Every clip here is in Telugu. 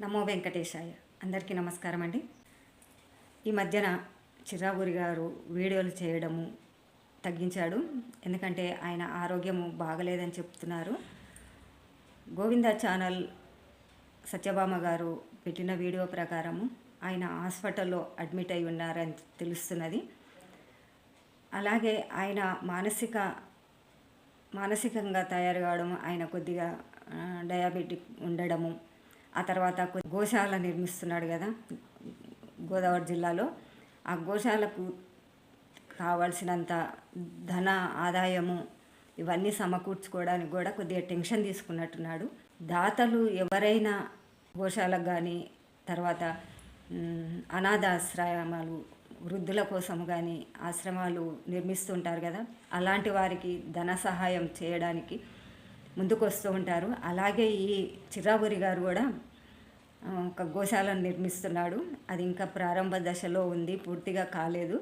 నమో వెంకటేశాయ. అందరికీ నమస్కారం అండి. ఈ మధ్యన చిరాగూరి గారు వీడియోలు చేయడము తగ్గించాడు. ఎందుకంటే ఆయన ఆరోగ్యము బాగలేదని చెప్తున్నారు. గోవింద ఛానల్ సత్యభామ గారు పెట్టిన వీడియో ప్రకారము ఆయన హాస్పిటల్లో అడ్మిట్ అయి ఉన్నారని తెలుస్తున్నది. అలాగే ఆయన మానసిక మానసికంగా తయారు కావడం ఆయన కొద్దిగా డయాబెటిక్ ఉండడము ఆ తర్వాత గోశాల నిర్మిస్తున్నాడు కదా గోదావరి జిల్లాలో. ఆ గోశాలకు కావాల్సినంత ధన ఆదాయము ఇవన్నీ సమకూర్చుకోవడానికి కూడా కొద్దిగా టెన్షన్ తీసుకున్నట్టున్నాడు. దాతలు ఎవరైనా గోశాలకు కానీ తర్వాత మ్, అనాథాశ్రమాలు వృద్ధుల కోసం కానీ ఆశ్రమాలు నిర్మిస్తుంటారు కదా అలాంటి వారికి ధన సహాయం చేయడానికి ముందుకు వస్తూ ఉంటారు. అలాగే ఈ చిరావురి గారు కూడా ఒక గోశాలను నిర్మిస్తున్నాడు. అది ఇంకా ప్రారంభ దశలో ఉంది పూర్తిగా కాలేదు.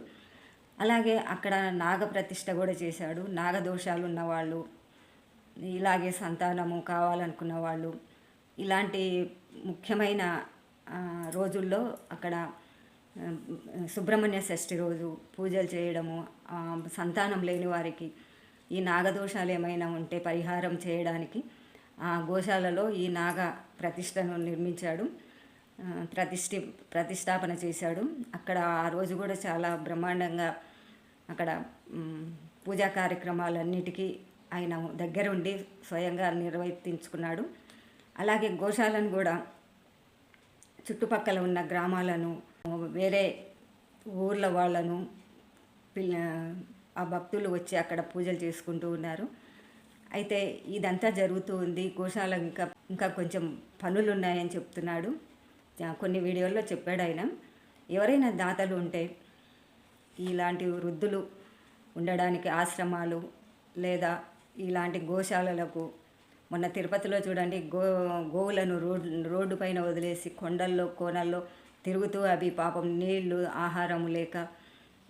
అలాగే అక్కడ నాగ ప్రతిష్ట కూడా చేశాడు. నాగదోషాలు ఉన్నవాళ్ళు ఇలాగే సంతానము కావాలనుకున్న వాళ్ళు. ఇలాంటి ముఖ్యమైన రోజుల్లో అక్కడ సుబ్రహ్మణ్య షష్ఠి రోజు పూజలు చేయడము సంతానం లేని వారికి ఈ నాగదోషాలు ఏమైనా ఉంటే పరిహారం చేయడానికి ఆ గోశాలలో ఈ నాగ ప్రతిష్టను నిర్మించాడు. ప్రతిష్ఠి ప్రతిష్టాపన చేశాడు. అక్కడ ఆ రోజు కూడా చాలా బ్రహ్మాండంగా అక్కడ పూజా కార్యక్రమాలన్నిటికీ ఆయన దగ్గరుండి స్వయంగా నిర్వర్తించుకున్నాడు. అలాగే గోశాలను కూడా చుట్టుపక్కల ఉన్న గ్రామాలను వేరే ఊర్ల వాళ్ళను పిల్ల ఆ భక్తులు వచ్చి అక్కడ పూజలు చేసుకుంటూ ఉన్నారు. అయితే ఇదంతా జరుగుతూ ఉంది. గోశాల ఇంకా ఇంకా కొంచెం పనులు ఉన్నాయని చెప్తున్నాడు కొన్ని వీడియోల్లో చెప్పాడు ఆయన. ఎవరైనా దాతలు ఉంటే ఇలాంటి వృద్ధులు ఉండడానికి ఆశ్రమాలు లేదా ఇలాంటి గోశాలలకు మొన్న తిరుపతిలో చూడండి గో గోవులను రోడ్ రోడ్డు పైన వదిలేసి కొండల్లో కోనల్లో తిరుగుతూ అవి పాపం నీళ్ళు ఆహారం లేక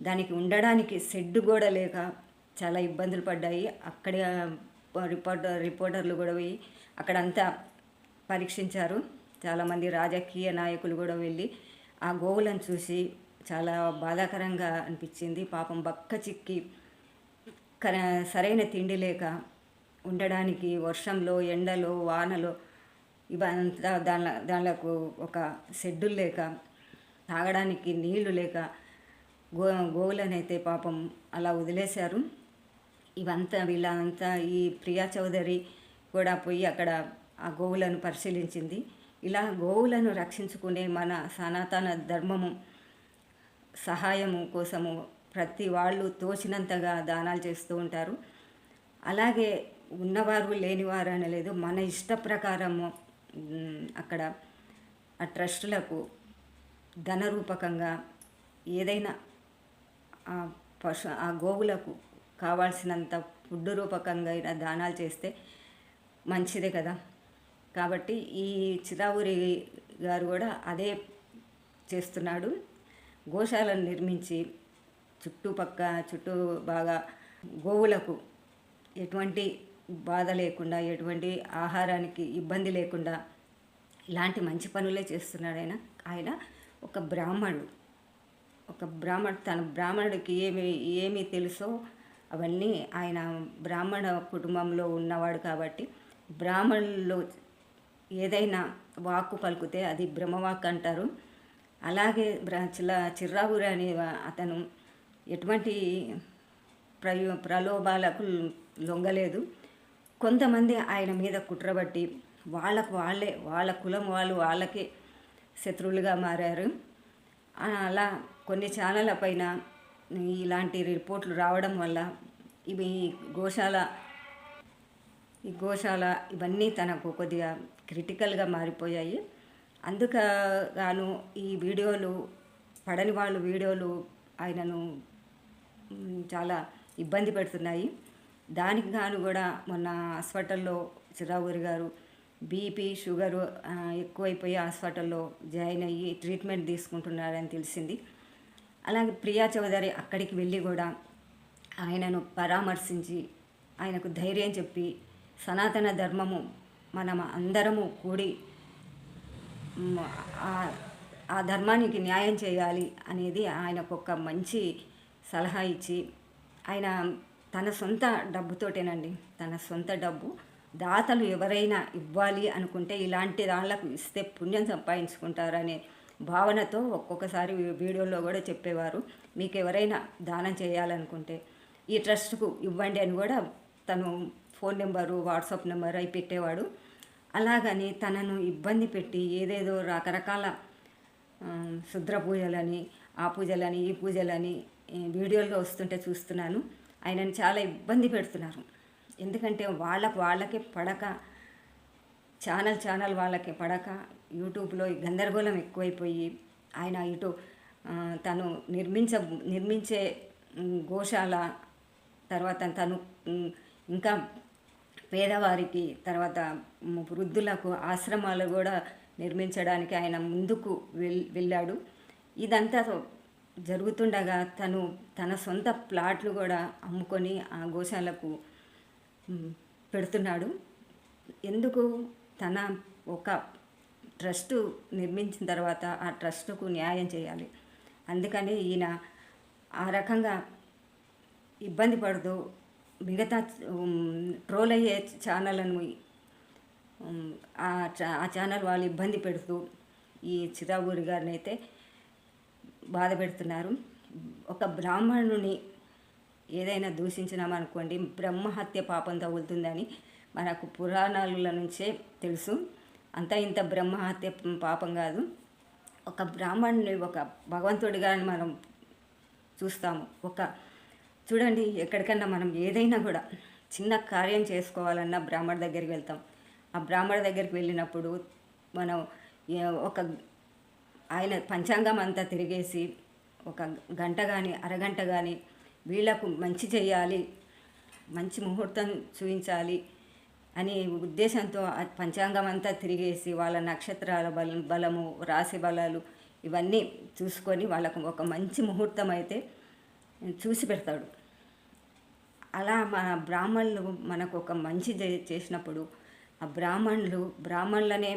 దానికి ఉండడానికి షెడ్ కూడా లేక చాలా ఇబ్బందులు పడ్డాయి. అక్కడ రిపోర్టర్ రిపోర్టర్లు కూడా పోయి అక్కడంతా పరీక్షించారు. చాలామంది రాజకీయ నాయకులు కూడా వెళ్ళి ఆ గోవులను చూసి చాలా బాధాకరంగా అనిపించింది. పాపం బక్క చిక్కి సరైన తిండి లేక ఉండడానికి వర్షంలో ఎండలో వానలో ఇవంతా దాని దానిలకు ఒక షెడ్యూల్ లేక తాగడానికి నీళ్ళు లేక గో గోవులనైతే పాపం అలా వదిలేశారు. ఇవంతా వీళ్ళంతా ఈ ప్రియా చౌదరి కూడా పోయి అక్కడ ఆ గోవులను పరిశీలించింది. ఇలా గోవులను రక్షించుకునే మన సనాతన ధర్మము సహాయము కోసము ప్రతి వాళ్ళు తోచినంతగా దానాలు చేస్తూ ఉంటారు. అలాగే ఉన్నవారు లేనివారు అనలేదు మన ఇష్ట ప్రకారము అక్కడ ఆ ట్రస్టులకు ధనరూపకంగా ఏదైనా ఆ పశు ఆ గోవులకు కావాల్సినంత ఫుడ్ రూపకంగా అయినా దానాలు చేస్తే మంచిదే కదా. కాబట్టి ఈ చిరావురి గారు కూడా అదే చేస్తున్నాడు. గోశాలను నిర్మించి చుట్టుపక్క చుట్టూ బాగా గోవులకు ఎటువంటి బాధ లేకుండా ఎటువంటి ఆహారానికి ఇబ్బంది లేకుండా ఇలాంటి మంచి పనులే చేస్తున్నాడు ఆయన. ఆయన ఒక బ్రాహ్మణుడు ఒక బ్రాహ్మణ తన బ్రాహ్మణుడికి ఏమి ఏమి తెలుసో అవన్నీ ఆయన బ్రాహ్మణ కుటుంబంలో ఉన్నవాడు కాబట్టి బ్రాహ్మణుల్లో ఏదైనా వాక్కు పలుకుతే అది బ్రహ్మవాక్ అంటారు. అలాగే చిల చిల్ల అనే అతను ఎటువంటి ప్రయో ప్రలోభాలకు లొంగలేదు. కొంతమంది ఆయన మీద కుట్రబట్టి వాళ్ళకు వాళ్ళే వాళ్ళ కులం వాళ్ళు వాళ్ళకే శత్రువులుగా మారారు. అలా కొన్ని ఛానళ్ళ పైన ఇలాంటి రిపోర్ట్లు రావడం వల్ల ఇవి గోశాల ఈ గోశాల ఇవన్నీ తనకు కొద్దిగా క్రిటికల్గా మారిపోయాయి. అందుక గాను ఈ వీడియోలు పడని వాళ్ళు వీడియోలు ఆయనను చాలా ఇబ్బంది పెడుతున్నాయి. దానికి గాను కూడా మొన్న హాస్పిటల్లో చిరావురి గారు బీపీ షుగరు ఎక్కువైపోయి హాస్పిటల్లో జాయిన్ అయ్యి ట్రీట్మెంట్ తీసుకుంటున్నారని తెలిసింది. అలాగే ప్రియా చౌదరి అక్కడికి వెళ్ళి కూడా ఆయనను పరామర్శించి ఆయనకు ధైర్యం చెప్పి సనాతన ధర్మము మనం అందరము కూడి ఆ- ధర్మానికి న్యాయం చేయాలి అనేది ఆయనకు ఒక మంచి సలహా ఇచ్చి ఆయన తన సొంత డబ్బుతోటేనండి తన సొంత డబ్బు దాతలు ఎవరైనా ఇవ్వాలి అనుకుంటే ఇలాంటి దానిలకు ఇస్తే పుణ్యం సంపాదించుకుంటారనే భావనతో ఒక్కొక్కసారి వీడియోలో కూడా చెప్పేవారు. మీకు ఎవరైనా దానం చేయాలనుకుంటే ఈ ట్రస్ట్కు ఇవ్వండి అని కూడా తను ఫోన్ నెంబరు వాట్సాప్ నెంబర్ అవి పెట్టేవాడు. అలాగని తనను ఇబ్బంది పెట్టి ఏదేదో రకరకాల శుద్ర పూజలని ఆ పూజలని ఈ పూజలని ఈ వీడియోల్లో వస్తుంటే చూస్తున్నాను. ఆయనను చాలా ఇబ్బంది పెడుతున్నారు. ఎందుకంటే వాళ్ళకు వాళ్ళకే పడక ఛానల్ ఛానల్ వాళ్ళకి పడక యూట్యూబ్లో గందరగోళం ఎక్కువైపోయి ఆయన ఇటు తను నిర్మించ నిర్మించే గోశాల తర్వాత తను ఇంకా పేదవారికి తర్వాత వృద్ధులకు ఆశ్రమాలు కూడా నిర్మించడానికి ఆయన ముందుకు వెల్ వెళ్ళాడు. ఇదంతా జరుగుతుండగా తను తన సొంత ప్లాట్లు కూడా అమ్ముకొని ఆ గోశాలకు పెడుతున్నాడు. ఎందుకు? తన ఒక ట్రస్ట్ నిర్మించిన తర్వాత ఆ ట్రస్టుకు న్యాయం చేయాలి. అందుకని ఈయన ఆ రకంగా ఇబ్బంది పడుతూ మిగతా ట్రోల్ అయ్యే ఛానళ్ళను ఆ ఆ ఛానల్ వాళ్ళు ఇబ్బంది పెడుతూ ఈ చిరాబూరి గారిని అయితే బాధ పెడుతున్నారు. ఒక బ్రాహ్మణుని ఏదైనా దూషించినామనుకోండి బ్రహ్మహత్య పాపం తగులుతుందని మనకు పురాణాల నుంచే తెలుసు. అంతా ఇంత బ్రహ్మహత్య పాపం కాదు. ఒక బ్రాహ్మణుని ఒక భగవంతుడిగా మనం చూస్తాము. ఒక చూడండి ఎక్కడికన్నా మనం ఏదైనా కూడా చిన్న కార్యం చేసుకోవాలన్నా బ్రాహ్మణ దగ్గరికి వెళ్తాం. ఆ బ్రాహ్మణ దగ్గరికి వెళ్ళినప్పుడు మనం ఒక ఆయన పంచాంగం అంతా తిరిగేసి ఒక గంట కానీ అరగంట కానీ వీళ్ళకు మంచి చేయాలి మంచి ముహూర్తం చూపించాలి అని ఉద్దేశంతో పంచాంగం అంతా తిరిగేసి వాళ్ళ నక్షత్రాల బలం బలము రాశి బలాలు ఇవన్నీ చూసుకొని వాళ్ళకు ఒక మంచి ముహూర్తం అయితే చూసి పెడతాడు. అలా మన బ్రాహ్మణులు మనకు ఒక మంచి చే- చేసినప్పుడు ఆ బ్రాహ్మణులు బ్రాహ్మణులనే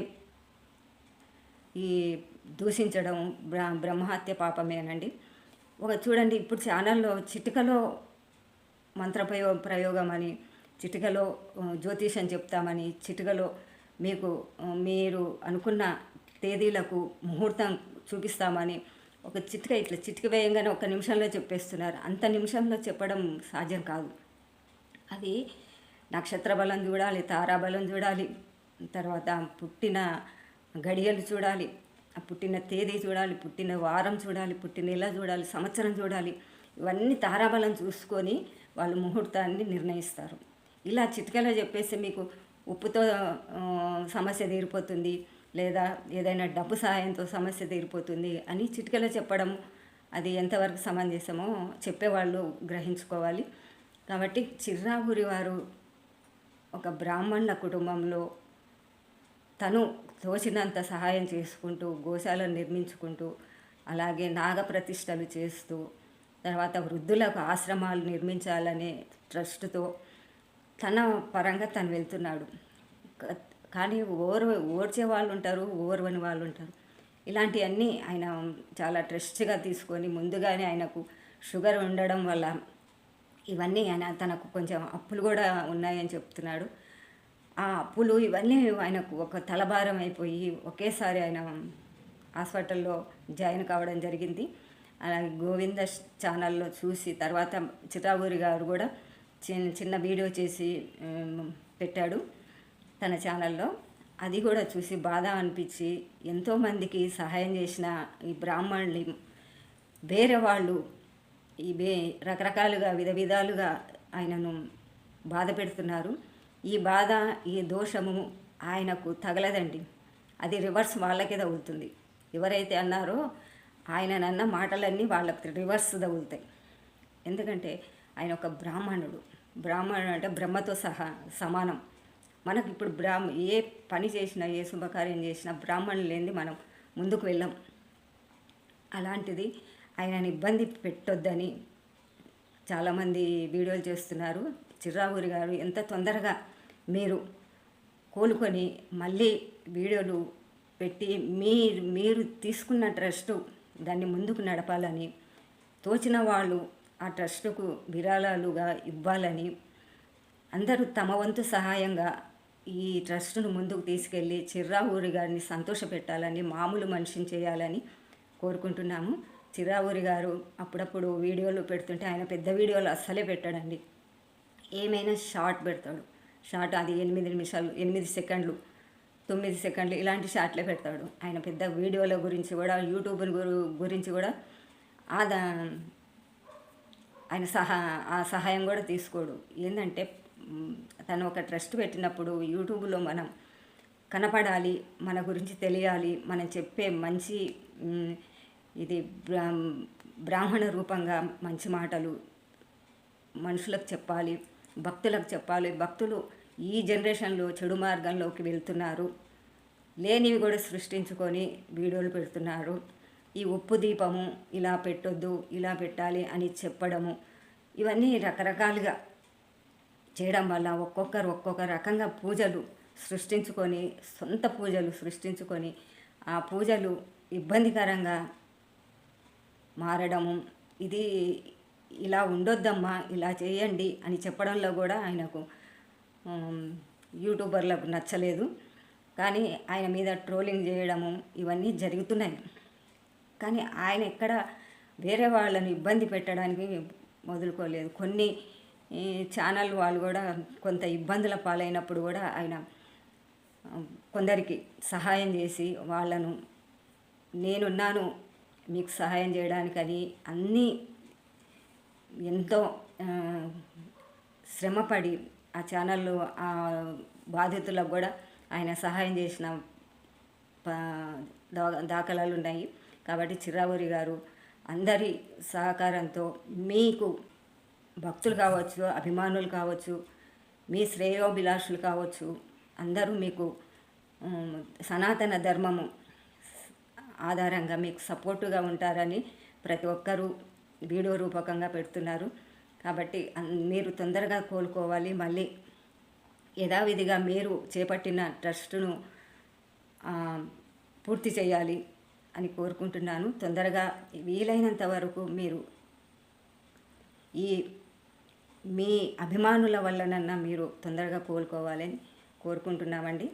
ఈ దూషించడం బ్రా బ్రహ్మహత్య పాపమేనండి ఒక చూడండి ఇప్పుడు ఛానల్లో చిటికలో మంత్ర ప్రయో ప్రయోగం అని చిటికలో జ్యోతిషం చెప్తామని చిటికలో మీకు మీరు అనుకున్న తేదీలకు ముహూర్తం చూపిస్తామని ఒక చిటిక ఇట్లా చిటిక వేయంగానే ఒక నిమిషంలో చెప్పేస్తున్నారు. అంత నిమిషంలో చెప్పడం సాధ్యం కాదు. అది నక్షత్ర బలం చూడాలి తారాబలం చూడాలి తర్వాత పుట్టిన గడియలు చూడాలి ఆ పుట్టిన తేదీ చూడాలి పుట్టిన వారం చూడాలి పుట్టిన నెల చూడాలి సంవత్సరం చూడాలి. ఇవన్నీ తారాబలం చూసుకొని వాళ్ళు ముహూర్తాన్ని నిర్ణయిస్తారు. ఇలా చిటికలో చెప్పేసి మీకు ఉప్పుతో సమస్య తీరిపోతుంది లేదా ఏదైనా డబ్బు సహాయంతో సమస్య తీరిపోతుంది అని చిటికలో చెప్పడం అది ఎంతవరకు సమంజసమో చెప్పేవాళ్ళు గ్రహించుకోవాలి. కాబట్టి చిర్రాగురి వారు ఒక బ్రాహ్మణుల కుటుంబంలో తను తోచినంత సహాయం చేసుకుంటూ గోశాలను నిర్మించుకుంటూ అలాగే నాగప్రతిష్టలు చేస్తూ తర్వాత వృద్ధులకు ఆశ్రమాలు నిర్మించాలనే ట్రస్ట్తో తన పరంగా తను వెళ్తున్నాడు. కానీ ఓర్ ఓర్చే వాళ్ళు ఉంటారు ఓర్వని వాళ్ళు ఉంటారు ఇలాంటివన్నీ ఆయన చాలా ట్రస్ట్గా తీసుకొని ముందుగానే ఆయనకు షుగర్ ఉండడం వల్ల ఇవన్నీ ఆయన తనకు కొంచెం అప్పులు కూడా ఉన్నాయని చెప్తున్నాడు. ఆ అప్పులు ఇవన్నీ ఆయనకు ఒక తలభారం అయిపోయి ఒకేసారి ఆయన హాస్పిటల్లో జాయిన్ కావడం జరిగింది. అలాగే గోవింద ఛానల్లో చూసి తర్వాత చిత్రాబూరి గారు కూడా చిన్న చిన్న వీడియో చేసి పెట్టాడు తన ఛానల్లో. అది కూడా చూసి బాధ అనిపించి ఎంతోమందికి సహాయం చేసిన ఈ బ్రాహ్మణులు వేరే వాళ్ళు ఈ బే రకరకాలుగా విధ విధాలుగా ఆయనను బాధ పెడుతున్నారు. ఈ బాధ ఈ దోషము ఆయనకు తగలదండి. అది రివర్స్ వాళ్ళకే తగులుతుంది ఎవరైతే అన్నారో ఆయననన్న మాటలన్నీ వాళ్ళకి రివర్స్ తగులుతాయి ఎందుకంటే ఆయన ఒక బ్రాహ్మణుడు. బ్రాహ్మణుడు అంటే బ్రహ్మతో సహా సమానం. మనకు ఇప్పుడు బ్రాహ్మ ఏ పని చేసినా ఏ శుభకార్యం చేసినా బ్రాహ్మణులు లేనిది మనం ముందుకు వెళ్ళాం. అలాంటిది ఆయనని ఇబ్బంది పెట్టొద్దని చాలామంది వీడియోలు చేస్తున్నారు. చిర్రావూరి గారు ఎంత తొందరగా మీరు కోలుకొని మళ్ళీ వీడియోలు పెట్టి మీ మీరు తీసుకున్న ట్రస్టు దాన్ని ముందుకు నడపాలని తోచిన వాళ్ళు ఆ ట్రస్టుకు విరాళాలుగా ఇవ్వాలని అందరూ తమ వంతు సహాయంగా ఈ ట్రస్టును ముందుకు తీసుకెళ్ళి చిర్రావూరి గారిని సంతోషపెట్టాలని మామూలు మనిషిని చేయాలని కోరుకుంటున్నాము. చిర్రావూరి గారు అప్పుడప్పుడు వీడియోలు పెడుతుంటే ఆయన పెద్ద వీడియోలు అస్సలే పెట్టాడండి. ఏమైనా షార్ట్ పెడతాడు. షార్ట్ అది ఎనిమిది నిమిషాలు ఎనిమిది సెకండ్లు తొమ్మిది సెకండ్లు ఇలాంటి షార్ట్లే పెడతాడు. ఆయన పెద్ద వీడియోల గురించి కూడా యూట్యూబ్ గురు గురించి కూడా ఆదా ఆయన సహా ఆ సహాయం కూడా తీసుకోడు. ఏంటంటే తను ఒక ట్రస్ట్ పెట్టినప్పుడు యూట్యూబ్లో మనం కనపడాలి మన గురించి తెలియాలి మనం చెప్పే మంచి ఇది బ్రా బ్రాహ్మణ రూపంగా మంచి మాటలు మనుషులకు చెప్పాలి భక్తులకు చెప్పాలి. భక్తులు ఈ జనరేషన్లో చెడు మార్గంలోకి వెళ్తున్నారు. లేనివి కూడా సృష్టించుకొని వీడియోలు పెడుతున్నారు. ఈ ఉప్పు దీపము ఇలా పెట్టొద్దు ఇలా పెట్టాలి అని చెప్పడము. ఇవన్నీ రకరకాలుగా చేయడం వల్ల ఒక్కొక్కరు ఒక్కొక్క రకంగా పూజలు సృష్టించుకొని సొంత పూజలు సృష్టించుకొని ఆ పూజలు ఇబ్బందికరంగా మారడము. ఇది ఇలా ఉండొద్దమ్మా ఇలా చేయండి అని చెప్పడంలో కూడా ఆయనకు యూట్యూబర్లకు నచ్చలేదు. కానీ ఆయన మీద ట్రోలింగ్ చేయడము ఇవన్నీ జరుగుతున్నాయి. కానీ ఆయన ఎక్కడ వేరే వాళ్ళని ఇబ్బంది పెట్టడానికి మొదలుకోలేదు. కొన్ని ఛానల్ వాళ్ళు కూడా కొంత ఇబ్బందుల పాలైనప్పుడు కూడా ఆయన కొందరికి సహాయం చేసి వాళ్ళను నేనున్నాను మీకు సహాయం చేయడానికని అన్నీ ఎంతో శ్రమపడి ఆ ఛానల్లో ఆ బాధితులకు కూడా ఆయన సహాయం చేసిన దా- దాఖలాలు ఉన్నాయి. కాబట్టి చిరావూరి గారు అందరి సహకారంతో మీకు భక్తులు కావచ్చు అభిమానులు కావచ్చు మీ శ్రేయోభిలాషులు కావచ్చు అందరూ మీకు సనాతన ధర్మము ఆధారంగా మీకు సపోర్టుగా ఉంటారని ప్రతి ఒక్కరూ వీడియో రూపకంగా పెడుతున్నారు. కాబట్టి అన్- మీరు తొందరగా కోలుకోవాలి. మళ్ళీ యథావిధిగా మీరు చేపట్టిన ట్రస్టును పూర్తి చేయాలి. అని కోరుకుంటున్నాను. తొందరగా వీలైనంత వరకు మీరు ఈ మీ అభిమానుల వల్లనన్నా మీరు తొందరగా కోలుకోవాలని కోరుకుంటున్నామండి.